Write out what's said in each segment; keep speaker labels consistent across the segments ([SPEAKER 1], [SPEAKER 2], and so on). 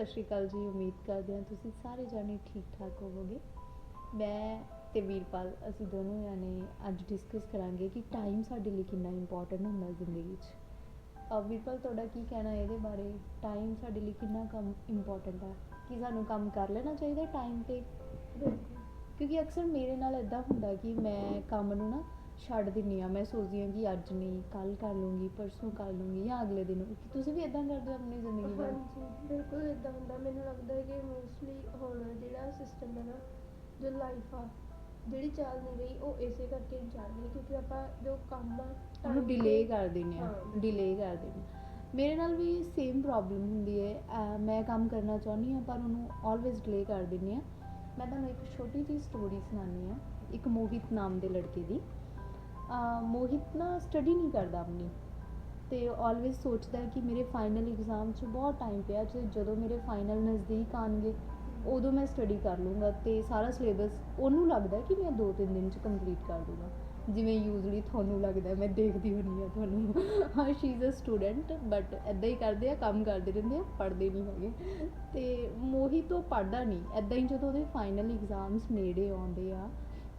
[SPEAKER 1] ਸਤਿ ਸ਼੍ਰੀ ਅਕਾਲ ਜੀ, ਉਮੀਦ ਕਰਦੇ ਹਾਂ ਤੁਸੀਂ ਸਾਰੇ ਜਾਣੇ ਠੀਕ ਠਾਕ ਹੋਵੋਗੇ। ਮੈਂ ਤੇ ਵੀਰਪਾਲ, ਅਸੀਂ ਦੋਨੋਂ ਜਾਣੇ ਅੱਜ ਡਿਸਕਸ ਕਰਾਂਗੇ ਕਿ ਟਾਈਮ ਸਾਡੇ ਲਈ ਕਿੰਨਾ ਇੰਪੋਰਟੈਂਟ ਹੁੰਦਾ ਜ਼ਿੰਦਗੀ 'ਚ। ਅਹ ਵੀਰਪਾਲ, ਤੁਹਾਡਾ ਕੀ ਕਹਿਣਾ ਇਹਦੇ ਬਾਰੇ? ਟਾਈਮ ਸਾਡੇ ਲਈ ਕਿੰਨਾ ਕੰਮ ਇੰਪੋਰਟੈਂਟ ਹੈ ਕਿ ਸਾਨੂੰ ਕੰਮ ਕਰ ਲੈਣਾ ਚਾਹੀਦਾ ਟਾਈਮ ਤੇ? ਕਿਉਂਕਿ ਅਕਸਰ ਮੇਰੇ ਨਾਲ ਇਦਾਂ ਹੁੰਦਾ ਕਿ ਮੈਂ ਕੰਮ ਨੂੰ ਨਾ ਛੱਡ ਦਿੰਨੀ ਆ। ਮੈਂ ਸੋਚਦੀ ਹਾਂ ਕਿ ਅੱਜ ਨਹੀਂ ਕੱਲ ਕਰ ਲੂੰਗੀ ਪਰਸੋਂ ਕਰ ਲੂੰਗੀ ਜਾਂ ਅਗਲੇ ਦਿਨ। ਕਿ ਤੁਸੀਂ ਵੀ ਇਦਾਂ ਕਰਦੇ ਹੋ ਆਪਣੀ ਜ਼ਿੰਦਗੀ ਵਿੱਚ
[SPEAKER 2] ਹਾਂਜੀ ਬਿਲਕੁਲ ਇਦਾਂ ਹੁੰਦਾ। ਮੈਨੂੰ ਲੱਗਦਾ ਹੈ ਕਿ ਮੋਸਟਲੀ ਹੁਣ ਜਿਹੜਾ ਸਿਸਟਮ ਹੈ ਨਾ ਜੋ ਲਾਈਫ ਆ ਜਿਹੜੀ ਚੱਲ ਨਹੀਂ ਰਹੀ ਉਹ ਇਸੇ ਕਰਕੇ ਚੱਲ ਰਹੀ ਕਿਉਂਕਿ ਆਪਾਂ ਜੋ ਕੰਮ ਆ
[SPEAKER 1] ਉਹਨੂੰ ਡਿਲੇ ਕਰ ਦਿੰਦੇ ਆ। ਡਿਲੇ ਕਰ ਆ। ਮੇਰੇ ਨਾਲ ਵੀ ਸੇਮ ਪ੍ਰੋਬਲਮ ਹੁੰਦੀ ਹੈ। ਮੈਂ ਕੰਮ ਕਰਨਾ ਚਾਹੁੰਦੀ ਹਾਂ ਪਰ ਉਹਨੂੰ ਆਲਵੇਜ਼ ਡਿਲੇ ਕਰ ਦਿੰਦੀ ਆ। ਮੈਂ ਤੁਹਾਨੂੰ ਇੱਕ ਛੋਟੀ ਜਿਹੀ ਸਟੋਰੀ ਸੁਣਾਉਂਦੀ ਆ ਇੱਕ ਮੋਹਿਤ ਨਾਮ ਦੇ ਲੜਕੇ ਦੀ। ਮੋਹਿਤ ਨਾ ਸਟੱਡੀ ਨਹੀਂ ਕਰਦਾ ਆਪਣੀ। ਤੇ ਆਲਵੇਜ਼ ਸੋਚਦਾ ਹੈ ਕਿ ਮੇਰੇ ਫਾਈਨਲ ਐਗਜ਼ਾਮ 'ਚ ਬਹੁਤ ਟਾਈਮ ਪਿਆ ਤੇ ਜਦੋਂ ਮੇਰੇ ਫਾਈਨਲ ਨਜ਼ਦੀਕ ਆਣਗੇ ਉਦੋਂ ਮੈਂ ਸਟੱਡੀ ਕਰ ਲੂੰਗਾ ਤੇ ਸਾਰਾ ਸਿਲੇਬਸ ਉਹਨੂੰ ਲੱਗਦਾ ਕਿ ਮੈਂ 2-3 ਦਿਨ 'ਚ ਕੰਪਲੀਟ ਕਰ ਦੂੰਗਾ ਜਿਵੇਂ ਯੂਜ਼ਲੀ ਤੁਹਾਨੂੰ ਲੱਗਦਾ ਮੈਂ ਦੇਖਦੀ ਹੁੰਨੀ ਆ ਤੁਹਾਨੂੰ। ਹਾਂ she is a student but ਐਦਾਂ ਹੀ ਕਰਦੇ ਆ, ਕੰਮ ਕਰਦੇ ਰਹਿੰਦੇ ਆ, ਪੜ੍ਹਦੇ ਨਹੀਂ ਹੈਗੇ। ਤੇ ਮੋਹਿਤ ਉਹ ਪੜ੍ਹਦਾ ਨਹੀਂ। ਐਦਾਂ ਹੀ ਜਦੋਂ ਉਹਦੇ ਫਾਈਨਲ ਐਗਜ਼ਾਮਸ ਨੇੜੇ ਆਉਂਦੇ ਆ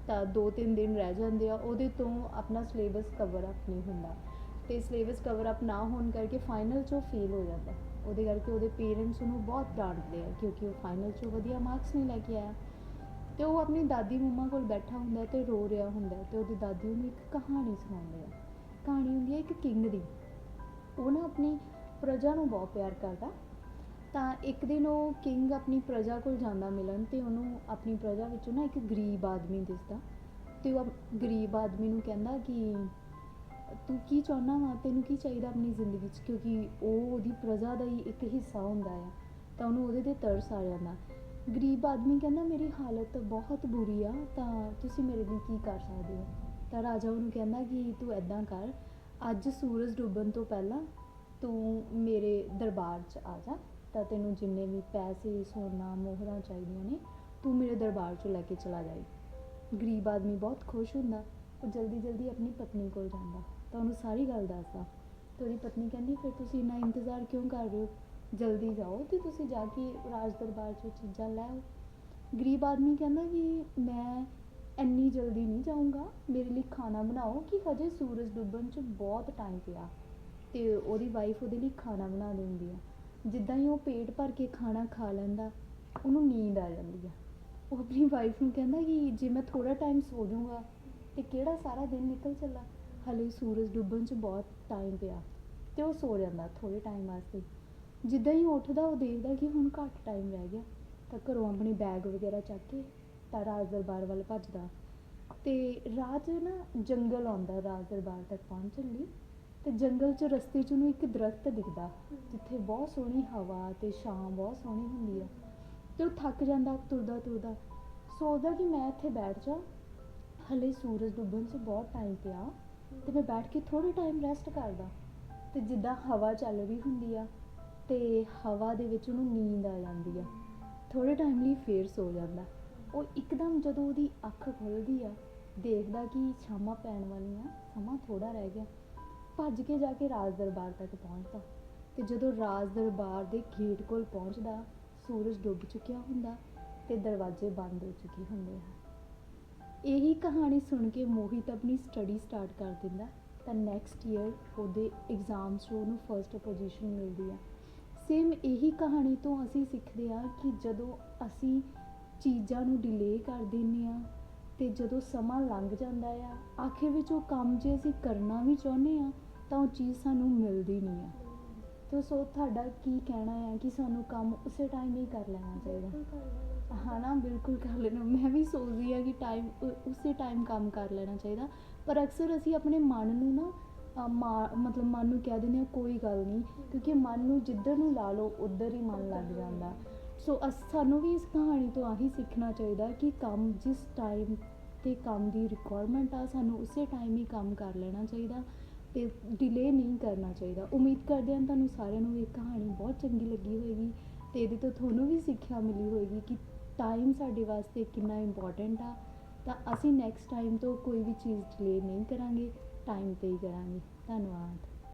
[SPEAKER 1] ਤਾਂ 2-3 ਦਿਨ ਰਹਿ ਜਾਂਦੇ ਆ, ਉਹਦੇ ਤੋਂ ਆਪਣਾ ਸਿਲੇਬਸ ਕਵਰ ਅਪ ਨਹੀਂ ਹੁੰਦਾ। ਤੇ ਸਿਲੇਬਸ ਕਵਰ ਅਪ ਨਾ ਹੋਣ ਕਰਕੇ ਫਾਈਨਲ 'ਚੋਂ ਫੇਲ ਹੋ ਜਾਂਦਾ। ਉਹਦੇ ਕਰਕੇ ਉਹਦੇ ਪੇਰੈਂਟਸ ਉਹਨੂੰ ਬਹੁਤ ਡਾਂਟਦੇ ਆ, ਕਿਉਂਕਿ ਉਹ ਫਾਈਨਲ 'ਚੋਂ ਵਧੀਆ ਮਾਰਕਸ ਨਹੀਂ ਲੈ ਕੇ ਆਇਆ। ਤੇ ਉਹ ਆਪਣੀ ਦਾਦੀ ਮੰਮਾ ਕੋਲ ਬੈਠਾ ਹੁੰਦਾ ਤੇ ਰੋ ਰਿਹਾ ਹੁੰਦਾ ਤੇ ਉਹਦੀ ਦਾਦੀ ਉਹਨੂੰ ਇੱਕ ਕਹਾਣੀ ਸੁਣਾਉਂਦੇ ਆ। ਕਹਾਣੀ ਹੁੰਦੀ ਹੈ ਇੱਕ ਕਿੰਗ ਦੀ। ਉਹ ਨਾ ਆਪਣੀ ਪ੍ਰਜਾ ਨੂੰ ਬਹੁਤ ਪਿਆਰ ਕਰਦਾ। ਤਾਂ ਇੱਕ ਦਿਨ ਉਹ ਕਿੰਗ ਆਪਣੀ ਪ੍ਰਜਾ ਕੋਲ ਜਾਂਦਾ ਮਿਲਣ ਤੇ ਉਹਨੂੰ ਆਪਣੀ ਪ੍ਰਜਾ ਵਿੱਚੋਂ ਨਾ ਇੱਕ ਗਰੀਬ ਆਦਮੀ ਦਿਸਦਾ ਤੇ ਉਹ ਗਰੀਬ ਆਦਮੀ ਨੂੰ ਕਹਿੰਦਾ ਕਿ ਤੂੰ ਕੀ ਚਾਹੁੰਦਾ ਵਾ? ਤੈਨੂੰ ਕੀ ਚਾਹੀਦਾ ਆਪਣੀ ਜ਼ਿੰਦਗੀ 'ਚ? ਕਿਉਂਕਿ ਉਹ ਉਹਦੀ ਪ੍ਰਜਾ ਦਾ ਹੀ ਇੱਕ ਹਿੱਸਾ ਹੁੰਦਾ ਆ, ਤਾਂ ਉਹਨੂੰ ਉਹਦੇ ਤੇ ਤਰਸ ਆ ਜਾਂਦਾ। ਗਰੀਬ ਆਦਮੀ ਕਹਿੰਦਾ, ਮੇਰੀ ਹਾਲਤ ਬਹੁਤ ਬੁਰੀ ਆ, ਤਾਂ ਤੁਸੀਂ ਮੇਰੇ ਲਈ ਕੀ ਕਰ ਸਕਦੇ ਹੋ? ਤਾਂ ਰਾਜਾ ਉਹਨੂੰ ਕਹਿੰਦਾ ਕਿ ਤੂੰ ਐਦਾਂ ਕਰ, ਅੱਜ ਸੂਰਜ ਡੁੱਬਣ ਤੋਂ ਪਹਿਲਾਂ ਤੂੰ ਮੇਰੇ ਦਰਬਾਰ 'ਚ ਆ ਜਾ। ਤਾਂ ਤੈਨੂੰ ਜਿੰਨੇ ਵੀ ਪੈਸੇ, ਸੋਨਾ, ਮੋਹਰਾਂ ਚਾਹੀਦੀਆਂ ਨੇ, ਤੂੰ ਮੇਰੇ ਦਰਬਾਰ 'ਚੋਂ ਲੈ ਕੇ ਚਲਾ ਜਾਈ। ਗਰੀਬ ਆਦਮੀ ਬਹੁਤ ਖੁਸ਼ ਹੁੰਦਾ, ਉਹ ਜਲਦੀ ਜਲਦੀ ਆਪਣੀ ਪਤਨੀ ਕੋਲ ਜਾਂਦਾ। ਤਾਂ ਉਹਨੂੰ ਸਾਰੀ ਗੱਲ ਦੱਸਦਾ। ਤੇ ਉਹਦੀ ਪਤਨੀ ਕਹਿੰਦੀ, ਫਿਰ ਤੁਸੀਂ ਇੰਨਾ ਇੰਤਜ਼ਾਰ ਕਿਉਂ ਕਰ ਰਹੇ ਹੋ? ਜਲਦੀ ਜਾਓ ਤੇ ਤੁਸੀਂ ਜਾ ਕੇ ਰਾਜ ਦਰਬਾਰ 'ਚੋਂ ਚੀਜ਼ਾਂ ਲੈ ਆਓ। ਗਰੀਬ ਆਦਮੀ ਕਹਿੰਦਾ ਕਿ ਮੈਂ ਇੰਨੀ ਜਲਦੀ ਨਹੀਂ ਜਾਊਂਗਾ। ਮੇਰੇ ਲਈ ਖਾਣਾ ਬਣਾਓ ਕਿ ਹਜੇ ਸੂਰਜ ਡੁੱਬਣ 'ਚ ਬਹੁਤ ਟਾਈਮ ਪਿਆ। ਤੇ ਉਹਦੀ ਵਾਈਫ ਉਹਦੇ ਲਈ ਖਾਣਾ ਬਣਾ ਦਿੰਦੀ ਆ। ਜਿੱਦਾਂ ਹੀ ਉਹ ਪੇਟ ਭਰ ਕੇ ਖਾਣਾ ਖਾ ਲੈਂਦਾ, ਉਹਨੂੰ ਨੀਂਦ ਆ ਜਾਂਦੀ ਆ। ਉਹ ਆਪਣੀ ਵਾਈਫ ਨੂੰ ਕਹਿੰਦਾ ਕਿ ਜੇ ਮੈਂ ਥੋੜਾ ਟਾਈਮ ਸੋ ਜਾਊਂਗਾ ਤੇ ਕਿਹੜਾ ਸਾਰਾ ਦਿਨ ਨਿਕਲ ਚੱਲਾ? ਹਲੇ ਸੂਰਜ ਡੁੱਬਣ 'ਚ ਬਹੁਤ ਟਾਈਮ ਪਿਆ ਤੇ ਉਹ ਸੋ ਜਾਂਦਾ ਥੋੜੇ ਟਾਈਮ ਵਾਸਤੇ। ਜਿੱਦਾਂ ਹੀ ਉੱਠਦਾ, ਉਹ ਦੇਖਦਾ ਕਿ ਹੁਣ ਘੱਟ ਟਾਈਮ ਰਹਿ ਗਿਆ। ਤਾਂ ਘਰੋਂ ਆਪਣੇ ਬੈਗ ਵਗੈਰਾ ਚੱਕ ਕੇ ਤਾਂ ਰਾਜ ਦਰਬਾਰ ਵੱਲ ਭੱਜਦਾ। ਤੇ ਰਾਜ ਨਾ ਜੰਗਲ ਆਉਂਦਾ ਰਾਜ ਦਰਬਾਰ ਤੱਕ ਪਹੁੰਚਣ ਲਈ। ਤੇ ਜੰਗਲ 'ਚ ਰਸਤੇ 'ਚ ਉਹਨੂੰ ਇੱਕ ਦਰਖਤ ਦਿਖਦਾ, ਜਿੱਥੇ ਬਹੁਤ ਸੋਹਣੀ ਹਵਾ ਤੇ ਛਾਂ ਬਹੁਤ ਸੋਹਣੀ ਹੁੰਦੀ ਆ। ਤੇ ਉਹ ਥੱਕ ਜਾਂਦਾ, ਤੁਰਦਾ ਤੁਰਦਾ। ਸੋਚਦਾ ਕਿ ਮੈਂ ਇੱਥੇ ਬੈਠ ਜਾ। ਹਲੇ ਸੂਰਜ ਡੁੱਬਣ 'ਚ ਬਹੁਤ ਟਾਈਮ ਪਿਆ, ਤੇ ਮੈਂ ਬੈਠ ਕੇ ਥੋੜੇ ਟਾਈਮ ਰੈਸਟ ਕਰਦਾ। ਤੇ ਜਿੱਦਾਂ ਹਵਾ ਚੱਲ ਰਹੀ ਹੁੰਦੀ ਆ, ਤੇ ਹਵਾ ਦੇ ਵਿੱਚ ਉਹਨੂੰ ਨੀਂਦ ਆ ਜਾਂਦੀ ਆ। ਥੋੜੇ ਟਾਈਮ ਲਈ ਫੇਰ ਸੋ ਜਾਂਦਾ। ਉਹ ਇੱਕਦਮ ਜਦੋਂ ਉਹਦੀ ਅੱਖ ਖੁੱਲਦੀ ਆ, ਦੇਖਦਾ ਕਿ ਛਾਵਾਂ ਪੈਣ ਵਾਲੀਆਂ ਸਮਾਂ ਥੋੜਾ ਰਹਿ ਗਿਆ। ਭੱਜ ਕੇ ਜਾ ਕੇ ਰਾਜ ਦਰਬਾਰ ਤੱਕ ਪਹੁੰਚਦਾ। ਤੇ ਜਦੋਂ ਰਾਜ ਦਰਬਾਰ ਦੇ ਗੇਟ ਕੋਲ ਪਹੁੰਚਦਾ, ਸੂਰਜ ਡੁੱਬ ਚੁੱਕਿਆ ਹੁੰਦਾ ਤੇ ਦਰਵਾਜ਼ੇ ਬੰਦ ਹੋ ਚੁੱਕੇ ਹੁੰਦੇ ਹਨ। ਇਹੀ ਕਹਾਣੀ ਸੁਣ ਕੇ ਮੋਹਿਤ ਆਪਣੀ ਸਟੱਡੀ ਸਟਾਰਟ ਕਰ ਦਿੰਦਾ ਤਾਂ ਨੈਕਸਟ ਈਅਰ ਉਹਦੇ ਐਗਜ਼ਾਮਸ 'ਚ ਉਹਨੂੰ ਫਰਸਟ ਪੋਜੀਸ਼ਨ ਮਿਲਦੀ ਆ ਸੇਮ ਇਹੀ ਕਹਾਣੀ ਤੋਂ ਅਸੀਂ ਸਿੱਖਦੇ ਆ ਕਿ ਜਦੋਂ ਅਸੀਂ ਚੀਜ਼ਾਂ ਨੂੰ ਡਿਲੇ ਕਰ ਦਿੰਦੇ ਆ ਤੇ ਜਦੋਂ ਸਮਾਂ ਲੰਘ ਜਾਂਦਾ ਆ ਆਖਿਰ ਵਿੱਚ ਉਹ ਕੰਮ ਜੇ ਅਸੀਂ ਕਰਨਾ ਵੀ ਚਾਹੁੰਦੇ ਆ ਤਾਂ ਉਹ ਚੀਜ਼ ਸਾਨੂੰ ਮਿਲਦੀ ਨਹੀਂ ਆ। ਤੇ ਸੋ ਤੁਹਾਡਾ ਕੀ ਕਹਿਣਾ ਆ ਕਿ ਸਾਨੂੰ ਕੰਮ ਉਸੇ ਟਾਈਮ ਹੀ ਕਰ ਲੈਣਾ ਚਾਹੀਦਾ। ਹਾਂ ਨਾ ਬਿਲਕੁਲ ਕਰ ਲੈਣਾ। ਮੈਂ ਵੀ ਸੋਚਦੀ ਆ ਕਿ ਟਾਈਮ ਉਸੇ ਟਾਈਮ ਕੰਮ ਕਰ ਲੈਣਾ ਚਾਹੀਦਾ। ਪਰ ਅਕਸਰ ਅਸੀਂ ਆਪਣੇ ਮਨ ਨੂੰ ਨਾ ਮਤਲਬ ਮਨ ਨੂੰ ਕਹਿ ਦਿੰਦੇ ਆ ਕੋਈ ਗੱਲ ਨਹੀਂ। ਕਿਉਂਕਿ ਮਨ ਨੂੰ ਜਿੱਧਰ ਨੂੰ ਲਾ ਲਓ ਉੱਧਰ ਹੀ ਮਨ ਲੱਗ ਜਾਂਦਾ। ਸੋ ਸਾਨੂੰ ਵੀ ਇਸ ਕਹਾਣੀ ਤੋਂ ਆਹੀ ਸਿੱਖਣਾ ਚਾਹੀਦਾ ਕਿ ਕੰਮ ਜਿਸ ਟਾਈਮ ਤੇ ਕੰਮ ਦੀ ਰਿਕੁਆਇਰਮੈਂਟ ਆ, ਸਾਨੂੰ ਉਸੇ ਟਾਈਮ ਹੀ ਕੰਮ ਕਰ ਲੈਣਾ ਚਾਹੀਦਾ ਤੇ ਡਿਲੇ ਨਹੀਂ ਕਰਨਾ ਚਾਹੀਦਾ। ਉਮੀਦ ਕਰਦੇ ਹਾਂ ਤੁਹਾਨੂੰ ਸਾਰਿਆਂ ਨੂੰ ਇਹ ਕਹਾਣੀ ਬਹੁਤ ਚੰਗੀ ਲੱਗੀ ਹੋਵੇਗੀ ਤੇ ਇਹਦੇ ਤੋਂ ਤੁਹਾਨੂੰ ਵੀ ਸਿੱਖਿਆ ਮਿਲੀ ਹੋਵੇਗੀ ਕਿ ਟਾਈਮ ਸਾਡੇ ਵਾਸਤੇ ਕਿੰਨਾ ਇੰਪੋਰਟੈਂਟ ਆ। ਤਾਂ ਅਸੀਂ ਨੈਕਸਟ ਟਾਈਮ ਤੋਂ ਕੋਈ ਵੀ ਚੀਜ਼ ਡਿਲੇ ਨਹੀਂ ਕਰਾਂਗੇ ਟਾਈਮ ਤੇ ਹੀ ਕਰਾਂਗੇ। ਧੰਨਵਾਦ।